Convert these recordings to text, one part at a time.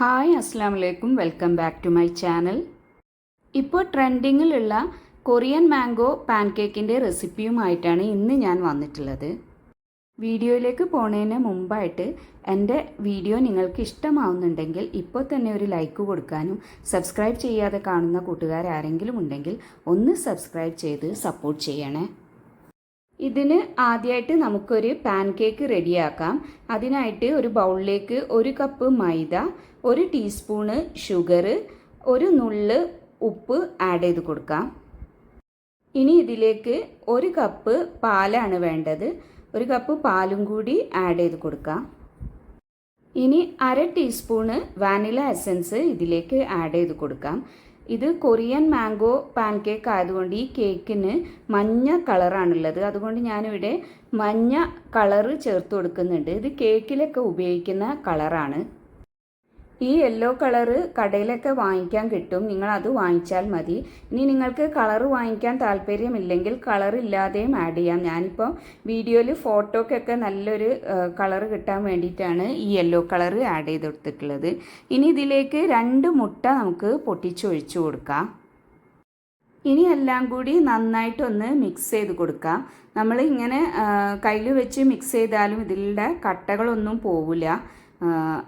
Hi അസ്സാം വലൈക്കും welcome back to my channel. ഇപ്പോൾ ട്രെൻഡിങ്ങിലുള്ള കൊറിയൻ മാംഗോ പാൻകേക്കിന്റെ റെസിപ്പിയുമായിട്ടാണ് ഇന്ന് ഞാൻ വന്നിട്ടുള്ളത്. വീഡിയോയിലേക്ക് പോണതിന് മുമ്പായിട്ട് എന്റെ വീഡിയോ നിങ്ങൾക്ക് ഇഷ്ടമാവുന്നുണ്ടെങ്കിൽ ഇപ്പോൾ തന്നെ ഒരു ലൈക്ക് കൊടുക്കാനും സബ്സ്ക്രൈബ് ചെയ്യാതെ കാണുന്ന കൂട്ടുകാർ ആരെങ്കിലും ഉണ്ടെങ്കിൽ ഒന്ന് സബ്സ്ക്രൈബ് ചെയ്ത് സപ്പോർട്ട് ചെയ്യണേ. ഇതിന് ആദ്യമായിട്ട് നമുക്കൊരു പാൻ കേക്ക് റെഡിയാക്കാം. അതിനായിട്ട് ഒരു ബൗളിലേക്ക് ഒരു കപ്പ് മൈദ ഒരു ടീസ്പൂണ് ഷുഗർ ഒരു നുള്ള് ഉപ്പ് ആഡ് ചെയ്ത് കൊടുക്കാം. ഇനി ഇതിലേക്ക് ഒരു കപ്പ് പാലാണ് വേണ്ടത്. ഒരു കപ്പ് പാലും കൂടി ആഡ് ചെയ്ത് കൊടുക്കാം. ഇനി അര ടീസ്പൂണ് വാനില എസൻസ് ഇതിലേക്ക് ആഡ് ചെയ്ത് കൊടുക്കാം. ഇത് കൊറിയൻ മാംഗോ പാൻ കേക്ക് ആയതുകൊണ്ട് ഈ കേക്കിന് മഞ്ഞ കളറാണുള്ളത്. അതുകൊണ്ട് ഞാനിവിടെ മഞ്ഞ കളറ് ചേർത്ത് കൊടുക്കുന്നുണ്ട്. ഇത് കേക്കിലൊക്കെ ഉപയോഗിക്കുന്ന കളറാണ്. ഈ യെല്ലോ കളറ് കടയിലൊക്കെ വാങ്ങിക്കാൻ കിട്ടും. നിങ്ങൾ അത് വാങ്ങിച്ചാൽ മതി. ഇനി നിങ്ങൾക്ക് കളർ വാങ്ങിക്കാൻ താല്പര്യമില്ലെങ്കിൽ കളർ ഇല്ലാതെയും ആഡ് ചെയ്യാം. ഞാനിപ്പോൾ വീഡിയോയിൽ ഫോട്ടോക്കൊക്കെ നല്ലൊരു കളർ കിട്ടാൻ വേണ്ടിയിട്ടാണ് ഈ യെല്ലോ കളർ ആഡ് ചെയ്ത് കൊടുത്തിട്ടുള്ളത് ഇനി ഇതിലേക്ക് രണ്ട് മുട്ട നമുക്ക് പൊട്ടിച്ചൊഴിച്ചു കൊടുക്കാം. ഇനി എല്ലാം കൂടി നന്നായിട്ടൊന്ന് മിക്സ് ചെയ്ത് കൊടുക്കാം. നമ്മൾ ഇങ്ങനെ കയ്യിൽ വെച്ച് മിക്സ് ചെയ്താലും ഇതിലുള്ള കട്ടകളൊന്നും പോവില്ല.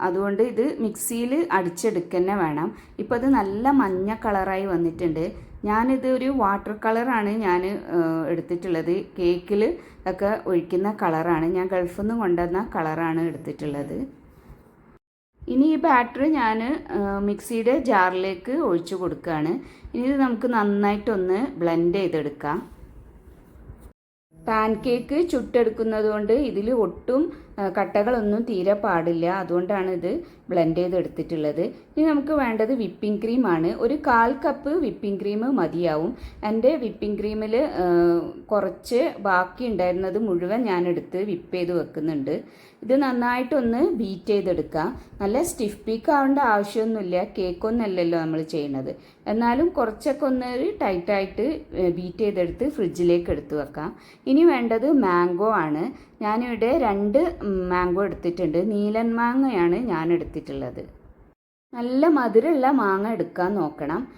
അതുകൊണ്ട് ഇത് മിക്സിയിൽ അടിച്ചെടുക്കന്നെ വേണം. ഇപ്പോൾ ഇത് നല്ല മഞ്ഞ കളറായി വന്നിട്ടുണ്ട്. ഞാനിത് ഒരു വാട്ടർ കളറാണ് ഞാൻ എടുത്തിട്ടുള്ളത്. കേക്കിൽ ഒക്കെ ഒഴിക്കുന്ന കളറാണ്. ഞാൻ ഗൾഫിൽ നിന്ന് കൊണ്ടുവന്ന കളറാണ് എടുത്തിട്ടുള്ളത്. ഇനി ഈ ബാറ്റർ ഞാൻ മിക്സിയുടെ ജാറിലേക്ക് ഒഴിച്ചു കൊടുക്കുകയാണ്. ഇനി ഇത് നമുക്ക് നന്നായിട്ടൊന്ന് ബ്ലെൻഡ് ചെയ്തെടുക്കാം. പാൻ കേക്ക് ചുട്ടെടുക്കുന്നത് കൊണ്ട് ഇതിൽ ഒട്ടും കട്ടകളൊന്നും തീരെ പാടില്ല. അതുകൊണ്ടാണ് ഇത് ബ്ലെൻഡ് ചെയ്ത് എടുത്തിട്ടുള്ളത് ഇനി നമുക്ക് വേണ്ടത് വിപ്പിംഗ് ക്രീമാണ് ഒരു കാൽ കപ്പ് വിപ്പിംഗ് ക്രീം മതിയാവും. എന്റെ വിപ്പിംഗ് ക്രീമിൽ കുറച്ച് ബാക്കി ഉണ്ടായിരുന്നത് മുഴുവൻ ഞാൻ എടുത്ത് വിപ്പ് ചെയ്ത് വെക്കുന്നുണ്ട്. ഇത് നന്നായിട്ടൊന്ന് ബീറ്റ് ചെയ്തെടുക്കുക നല്ല സ്റ്റിഫ് പീക്ക് ആവേണ്ട ആവശ്യമൊന്നുമില്ല. കേക്കൊന്നല്ലല്ലോ നമ്മൾ ചെയ്യുന്നത് എന്നാലും കുറച്ചൊക്കെ ഒന്ന് ടൈറ്റായിട്ട് ബീറ്റ് ചെയ്തെടുത്ത് ഫ്രിഡ്ജിലേക്ക് എടുത്ത് വെക്കാം. ഇനി വേണ്ടത് മാംഗോ ആണ്. ഞാനിവിടെ രണ്ട് മാംഗോ എടുത്തിട്ടുണ്ട്. നീലൻ മാങ്ങയാണ് ഞാൻ എടുത്തിട്ടുള്ളത്. നല്ല മധുരമുള്ള മാങ്ങ എടുക്കാൻ നോക്കണം.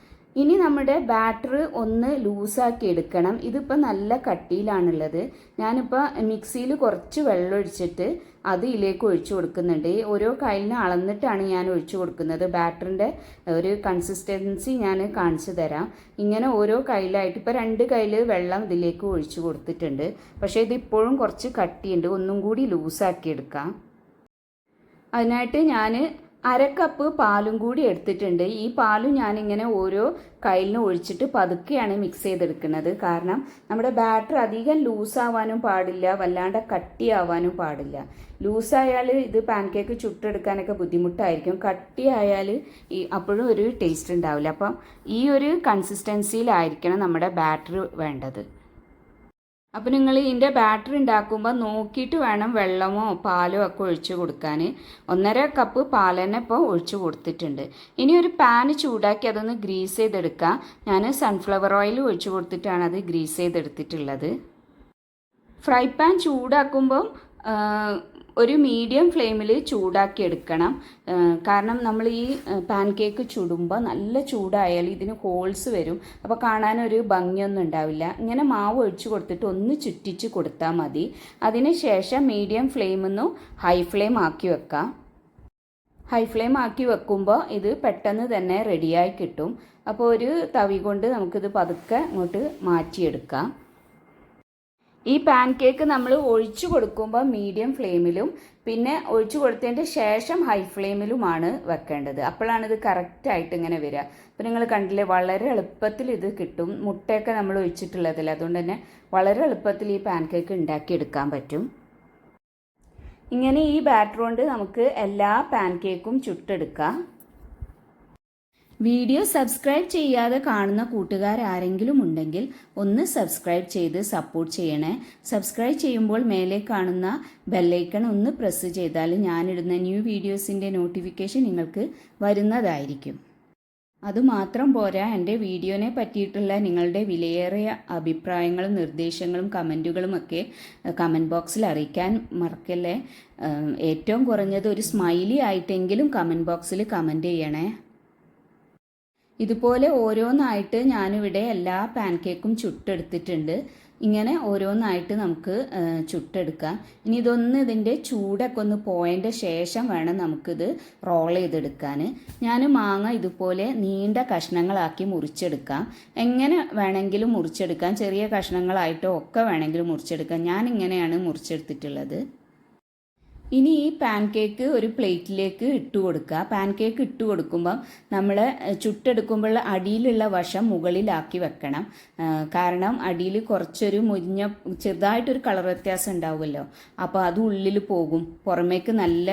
ഇനി നമ്മുടെ ബാറ്റർ ഒന്ന് ലൂസാക്കി എടുക്കണം. ഇതിപ്പോൾ നല്ല കട്ടിയിലാണുള്ളത്. ഞാനിപ്പോൾ മിക്സിയിൽ കുറച്ച് വെള്ളം ഒഴിച്ചിട്ട് അത് ഇതിലേക്ക് ഒഴിച്ചു കൊടുക്കുന്നുണ്ട്. ഓരോ കയ്യിലിന് അളന്നിട്ടാണ് ഞാൻ ഒഴിച്ചു കൊടുക്കുന്നത്. ബാറ്ററിന്റെ ഒരു കൺസിസ്റ്റൻസി ഞാൻ കാണിച്ചു തരാം. ഇങ്ങനെ ഓരോ കയ്യിലായിട്ട് ഇപ്പോൾ രണ്ട് കയ്യിൽ വെള്ളം ഇതിലേക്ക് ഒഴിച്ചു കൊടുത്തിട്ടുണ്ട്. പക്ഷേ ഇതിപ്പോഴും കുറച്ച് കട്ടിയുണ്ട്. ഒന്നും കൂടി ലൂസാക്കി എടുക്കാം. അതിനായിട്ട് ഞാൻ അര കപ്പ് പാലും കൂടി എടുത്തിട്ടുണ്ട്. ഈ പാലും ഞാനിങ്ങനെ ഓരോ കയ്യിലിന് ഒഴിച്ചിട്ട് പതുക്കെയാണ് മിക്സ് ചെയ്തെടുക്കുന്നത്. കാരണം നമ്മുടെ ബാറ്റർ അധികം ലൂസാവാനും പാടില്ല വല്ലാണ്ട് കട്ടിയാവാനും പാടില്ല. ലൂസായാൽ ഇത് പാൻകേക്ക് ചുട്ടെടുക്കാനൊക്കെ ബുദ്ധിമുട്ടായിരിക്കും. കട്ടിയായാൽ ഈ അപ്പോഴും ഒരു ടേസ്റ്റ് ഉണ്ടാവില്ല. അപ്പം ഈ ഒരു കൺസിസ്റ്റൻസിയിലായിരിക്കണം നമ്മുടെ ബാറ്റർ വേണ്ടത്. അപ്പോൾ നിങ്ങൾ ഇതിന്റെ ബാറ്ററി ഉണ്ടാക്കുമ്പോൾ നോക്കിയിട്ട് വേണം വെള്ളമോ പാലോ ഒക്കെ ഒഴിച്ച് കൊടുക്കാൻ ഒന്നര കപ്പ് പാൽ തന്നെ ഇപ്പോൾ ഒഴിച്ച് കൊടുത്തിട്ടുണ്ട്. ഇനി ഒരു പാൻ ചൂടാക്കി അതൊന്ന് ഗ്രീസ് ചെയ്തെടുക്കാം. ഞാൻ സൺഫ്ലവർ ഓയിൽ ഒഴിച്ച് കൊടുത്തിട്ടാണ് അത് ഗ്രീസ് ചെയ്തെടുത്തിട്ടുള്ളത്. ഫ്രൈ പാൻ ചൂടാക്കുമ്പം ഒരു മീഡിയം ഫ്ലെയിമിൽ ചൂടാക്കി എടുക്കണം. കാരണം നമ്മൾ ഈ പാൻ കേക്ക് ചുടുമ്പോൾ നല്ല ചൂടായാൽ ഇതിന് ഹോൾസ് വരും. അപ്പോൾ കാണാനൊരു ഭംഗിയൊന്നും ഉണ്ടാവില്ല. ഇങ്ങനെ മാവ് ഒഴിച്ചു കൊടുത്തിട്ട് ഒന്ന് ചുറ്റിച്ച് കൊടുത്താൽ മതി. അതിന് ശേഷം മീഡിയം ഫ്ലെയിമിൽ നിന്നും ഹൈ ഫ്ലെയിം ആക്കി വെക്കാം. ഹൈ ഫ്ലെയിം ആക്കി വെക്കുമ്പോൾ ഇത് പെട്ടെന്ന് തന്നെ റെഡിയായി കിട്ടും. അപ്പോൾ ഒരു തവി കൊണ്ട് നമുക്കിത് പതുക്കെ അങ്ങോട്ട് മാറ്റിയെടുക്കാം. ഈ പാൻ കേക്ക് നമ്മൾ ഒഴിച്ചു കൊടുക്കുമ്പോൾ മീഡിയം ഫ്ലെയിമിലും പിന്നെ ഒഴിച്ചു കൊടുത്തതിന്റെ ശേഷം ഹൈ ഫ്ലെയിമിലുമാണ് വെക്കേണ്ടത്. അപ്പോഴാണ് ഇത് കറക്റ്റായിട്ട് ഇങ്ങനെ വരിക. അപ്പോൾ നിങ്ങൾ കണ്ടില്ലേ വളരെ എളുപ്പത്തിൽ ഇത് കിട്ടും. മുട്ടയൊക്കെ നമ്മൾ ഒഴിച്ചിട്ടുള്ളതിൽ. അതുകൊണ്ട് തന്നെ വളരെ എളുപ്പത്തിൽ ഈ പാൻ കേക്ക് ഉണ്ടാക്കിയെടുക്കാൻ പറ്റും. ഇങ്ങനെ ഈ ബാറ്റർ കൊണ്ട് നമുക്ക് എല്ലാ പാൻ കേക്കും ചുട്ടെടുക്കാം. വീഡിയോ സബ്സ്ക്രൈബ് ചെയ്യാതെ കാണുന്ന കൂട്ടുകാർ ആരെങ്കിലും ഉണ്ടെങ്കിൽ ഒന്ന് സബ്സ്ക്രൈബ് ചെയ്ത് സപ്പോർട്ട് ചെയ്യണേ. സബ്സ്ക്രൈബ് ചെയ്യുമ്പോൾ മേലെ കാണുന്ന ബെല്ലൈക്കൺ ഒന്ന് പ്രസ് ചെയ്താൽ ഞാനിടുന്ന ന്യൂ വീഡിയോസിന്റെ നോട്ടിഫിക്കേഷൻ നിങ്ങൾക്ക് വരുന്നതായിരിക്കും. അതുമാത്രം പോരാ എന്റെ വീഡിയോനെ പറ്റിയിട്ടുള്ള നിങ്ങളുടെ വിലയേറിയ അഭിപ്രായങ്ങളും നിർദ്ദേശങ്ങളും കമന്റുകളും ഒക്കെ കമന്റ് ബോക്സിൽ അറിയിക്കാൻ മറക്കല്ലേ? ഏറ്റവും കുറഞ്ഞത് ഒരു സ്മൈലി ആയിട്ടെങ്കിലും കമന്റ് ബോക്സിൽ കമന്റ് ചെയ്യണേ. ഇതുപോലെ ഓരോന്നായിട്ട് ഞാനിവിടെ എല്ലാ പാൻകേക്കും ചുട്ടെടുത്തിട്ടുണ്ട്. ഇങ്ങനെ ഓരോന്നായിട്ട് നമുക്ക് ചുട്ടെടുക്കാം. ഇനി ഇതൊന്ന് ഇതിന്റെ ചൂടൊക്കെ ഒന്ന് പോയതിന്റെ ശേഷം വേണം നമുക്കിത് റോൾ ചെയ്തെടുക്കാൻ ഞാൻ മാങ്ങ ഇതുപോലെ നീണ്ട കഷ്ണങ്ങളാക്കി മുറിച്ചെടുക്കാം. എങ്ങനെ വേണമെങ്കിലും മുറിച്ചെടുക്കാം. ചെറിയ കഷ്ണങ്ങളായിട്ടോ ഒക്കെ വേണമെങ്കിലും മുറിച്ചെടുക്കാം. ഞാൻ ഇങ്ങനെയാണ് മുറിച്ചെടുത്തിട്ടുള്ളത്. ഇനി ഈ പാൻ കേക്ക് ഒരു പ്ലേറ്റിലേക്ക് ഇട്ട് കൊടുക്കുക. പാൻ കേക്ക് ഇട്ട് കൊടുക്കുമ്പം നമ്മൾ ചുട്ടെടുക്കുമ്പോൾ അടിയിലുള്ള വശം മുകളിലാക്കി വെക്കണം. കാരണം അടിയിൽ കുറച്ചൊരു മുരിഞ്ഞ ചെറുതായിട്ടൊരു കളർ വ്യത്യാസം ഉണ്ടാവുമല്ലോ. അപ്പോൾ അത് ഉള്ളിൽ പോകും. പുറമേക്ക് നല്ല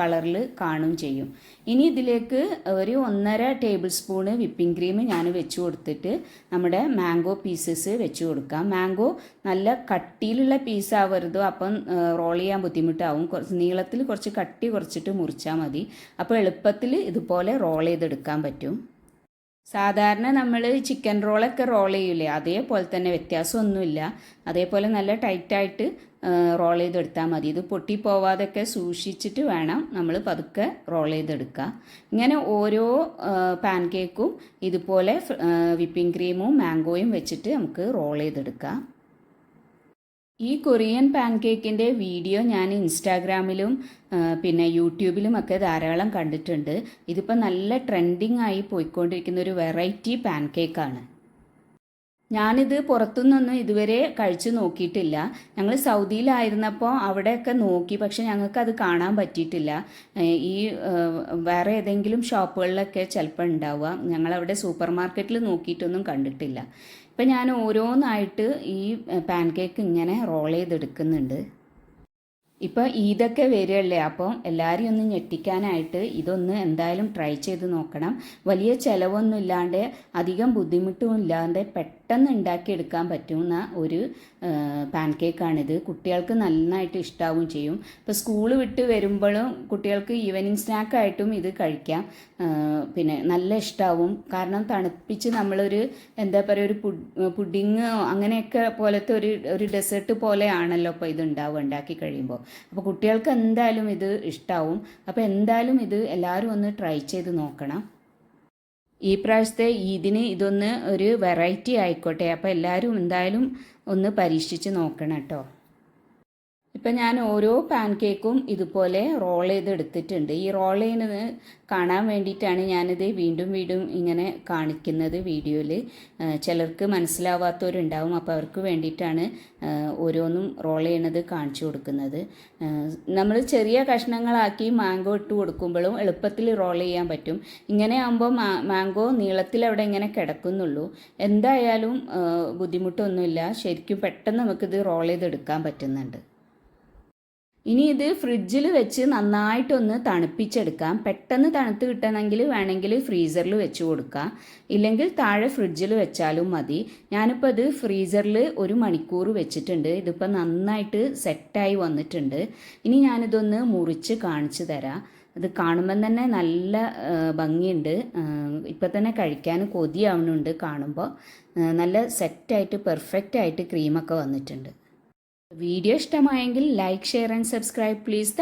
കളറിൽ കാണും ചെയ്യും. ഇനി ഇതിലേക്ക് ഒരു ഒന്നര ടേബിൾ സ്പൂണ് വിപ്പിംഗ് ക്രീം ഞാൻ വെച്ച് കൊടുത്തിട്ട് നമ്മുടെ മാംഗോ പീസസ് വെച്ച് കൊടുക്കാം. മാംഗോ നല്ല കട്ടിയിലുള്ള പീസ് പീസാവരുതോ അപ്പം റോൾ ചെയ്യാൻ ബുദ്ധിമുട്ടാവും. കുറച്ച് നീളത്തിൽ കുറച്ച് കട്ടി കുറച്ചിട്ട് മുറിച്ചാൽ മതി. അപ്പോൾ എളുപ്പത്തിൽ ഇതുപോലെ റോൾ ചെയ്തെടുക്കാൻ പറ്റും. സാധാരണ നമ്മൾ ചിക്കൻ റോളൊക്കെ റോൾ ചെയ്യില്ലേ അതേപോലെ തന്നെ വ്യത്യാസമൊന്നുമില്ല. അതേപോലെ നല്ല ടൈറ്റായിട്ട് റോൾ ചെയ്തെടുത്താൽ മതി. ഇത് പൊട്ടിപ്പോവാതൊക്കെ സൂക്ഷിച്ചിട്ട് വേണം നമ്മൾ പതുക്കെ റോൾ ചെയ്തെടുക്കുക ഇങ്ങനെ ഓരോ പാൻ കേക്കും ഇതുപോലെ വിപ്പിംഗ് ക്രീമും മാംഗോയും വെച്ചിട്ട് നമുക്ക് റോൾ ചെയ്തെടുക്കാം. ഈ കൊറിയൻ പാൻകേക്കിന്റെ വീഡിയോ ഞാൻ ഇൻസ്റ്റാഗ്രാമിലും പിന്നെ യൂട്യൂബിലും ഒക്കെ ധാരാളം കണ്ടിട്ടുണ്ട്. ഇതിപ്പോൾ നല്ല ട്രെൻഡിങ് ആയി പോയിക്കൊണ്ടിരിക്കുന്ന ഒരു വെറൈറ്റി പാൻകേക്കാണ്. ഞാനിത് പുറത്തുനിന്നൊന്നും ഇതുവരെ കഴിച്ചു നോക്കിയിട്ടില്ല. ഞങ്ങൾ സൗദിയിലായിരുന്നപ്പോൾ അവിടെയൊക്കെ നോക്കി. പക്ഷെ ഞങ്ങൾക്കത് കാണാൻ പറ്റിയിട്ടില്ല. ഈ വേറെ ഏതെങ്കിലും ഷോപ്പുകളിലൊക്കെ ചിലപ്പോൾ ഉണ്ടാവുക. ഞങ്ങളവിടെ സൂപ്പർ മാർക്കറ്റിൽ നോക്കിയിട്ടൊന്നും കണ്ടിട്ടില്ല. ഇപ്പം ഞാൻ ഓരോന്നായിട്ട് ഈ പാൻ കേക്ക് ഇങ്ങനെ റോൾ ചെയ്തെടുക്കുന്നുണ്ട്. ഇപ്പോൾ ഈദൊക്കെ വരികയല്ലേ? അപ്പം എല്ലാവരെയും ഒന്ന് ഞെട്ടിക്കാനായിട്ട് ഇതൊന്ന് എന്തായാലും ട്രൈ ചെയ്ത് നോക്കണം. വലിയ ചിലവൊന്നും ഇല്ലാണ്ട് അധികം ബുദ്ധിമുട്ടും ഇല്ലാതെ പെട്ടെന്ന് ഉണ്ടാക്കിയെടുക്കാൻ പറ്റുന്ന ഒരു പാൻ കേക്കാണിത് കുട്ടികൾക്ക് നന്നായിട്ട് ഇഷ്ടാവും ചെയ്യും. ഇപ്പോൾ സ്കൂൾ വിട്ട് വരുമ്പോഴും കുട്ടികൾക്ക് ഈവനിങ് സ്നാക്കായിട്ടും ഇത് കഴിക്കാം. പിന്നെ നല്ല ഇഷ്ടാവും. കാരണം തണുപ്പിച്ച് നമ്മളൊരു എന്താ പറയുക ഒരു പുഡിങ് അങ്ങനെയൊക്കെ പോലത്തെ ഒരു ഒരു ഡെസേർട്ട് പോലെയാണല്ലോ ഇപ്പോൾ ഇത് ഉണ്ടാവുക ഉണ്ടാക്കി കഴിയുമ്പോൾ. അപ്പോൾ കുട്ടികൾക്ക് എന്തായാലും ഇത് ഇഷ്ടാവും. അപ്പോൾ എന്തായാലും ഇത് എല്ലാവരും ഒന്ന് ട്രൈ ചെയ്ത് നോക്കണം. ഈ പ്രാവശ്യത്തെ ഈദിന് ഇതൊന്ന് ഒരു വെറൈറ്റി ആയിക്കോട്ടെ. അപ്പോൾ എല്ലാവരും എന്തായാലും ഒന്ന് പരീക്ഷിച്ച് നോക്കണം കേട്ടോ. ഇപ്പം ഞാൻ ഓരോ പാൻ കേക്കും ഇതുപോലെ റോൾ ചെയ്ത് എടുത്തിട്ടുണ്ട് ഈ റോൾ ചെയ്യുന്നത് കാണാൻ വേണ്ടിയിട്ടാണ് ഞാനിത് വീണ്ടും വീണ്ടും ഇങ്ങനെ കാണിക്കുന്നത് വീഡിയോയിൽ ചിലർക്ക് മനസ്സിലാവാത്തവരുണ്ടാവും. അപ്പോൾ അവർക്ക് വേണ്ടിയിട്ടാണ് ഓരോന്നും റോൾ ചെയ്യണത് കാണിച്ചു കൊടുക്കുന്നത്. നമ്മൾ ചെറിയ കഷ്ണങ്ങളാക്കി മാംഗോ ഇട്ട് കൊടുക്കുമ്പോഴും എളുപ്പത്തിൽ റോൾ ചെയ്യാൻ പറ്റും. ഇങ്ങനെ ആകുമ്പോൾ മാംഗോ നീളത്തിൽ അവിടെ ഇങ്ങനെ കിടക്കുന്നുള്ളൂ. എന്തായാലും ബുദ്ധിമുട്ടൊന്നുമില്ല. ശരിക്കും പെട്ടെന്ന് നമുക്കിത് റോൾ ചെയ്തെടുക്കാൻ പറ്റുന്നുണ്ട്. ഇനി ഇത് ഫ്രിഡ്ജിൽ വെച്ച് നന്നായിട്ടൊന്ന് തണുപ്പിച്ചെടുക്കാം. പെട്ടെന്ന് തണുത്ത് കിട്ടണമെങ്കിൽ വേണമെങ്കിൽ ഫ്രീസറിൽ വെച്ച് കൊടുക്കാം. ഇല്ലെങ്കിൽ താഴെ ഫ്രിഡ്ജിൽ വെച്ചാലും മതി. ഞാനിപ്പോൾ ഇത് ഫ്രീസറിൽ ഒരു മണിക്കൂർ വെച്ചിട്ടുണ്ട്. ഇതിപ്പോൾ നന്നായിട്ട് സെറ്റായി വന്നിട്ടുണ്ട്. ഇനി ഞാനിതൊന്ന് മുറിച്ച് കാണിച്ചു തരാം. ഇത് കാണുമ്പം തന്നെ നല്ല ഭംഗിയുണ്ട്. ഇപ്പം തന്നെ കഴിക്കാൻ കൊതിയാവുന്നുണ്ട് കാണുമ്പോൾ നല്ല സെറ്റായിട്ട് പെർഫെക്റ്റായിട്ട് ക്രീമൊക്കെ വന്നിട്ടുണ്ട്. വീഡിയോ ഇഷ്ടമായെങ്കിൽ like share and subscribe. Please